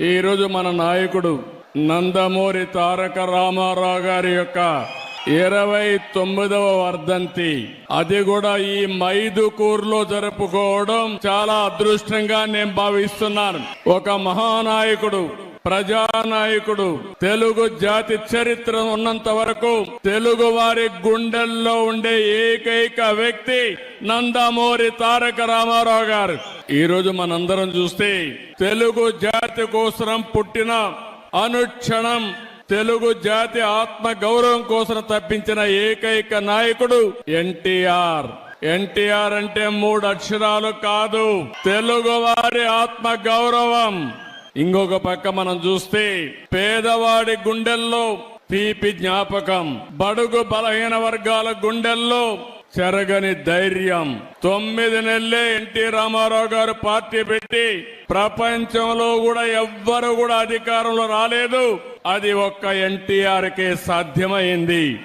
ఈరోజు మన నాయకుడు నందమూరి తారక రామారావు గారి యొక్క ఇరవై తొమ్మిదవ వర్ధంతి. అది కూడా ఈ మైదుకూరులో జరుపుకోవడం చాలా అదృష్టంగా నేను భావిస్తున్నాను. ఒక మహానాయకుడు ప్రజానాయకుడు. తెలుగు జాతి చరిత్ర ఉన్నంత వరకు తెలుగు వారి గుండెల్లో ఉండే ఏకైక వ్యక్తి నందమూరి తారక రామారావు గారు. ఈ రోజు మనందరం చూస్తే తెలుగు జాతి కోసం పుట్టిన అనుక్షణం తెలుగు జాతి ఆత్మ గౌరవం కోసం తప్పించిన ఏకైక నాయకుడు ఎన్టీఆర్. ఎన్టీఆర్ అంటే మూడు అక్షరాలు కాదు. తెలుగు వారి ఆత్మ గౌరవం. ఇంకొక పక్క మనం చూస్తే పేదవాడి గుండెల్లో తీపి జ్ఞాపకం బడుగు బలహీన వర్గాల గుండెల్లో చెరగని ధైర్యం. తొమ్మిది నెలలే ఎన్టీ రామారావు గారు పార్టీ పెట్టి ప్రపంచంలో కూడా ఎవ్వరు కూడా అధికారంలో రాలేదు. అది ఒక్క ఎన్టీఆర్ కే సాధ్యమైంది.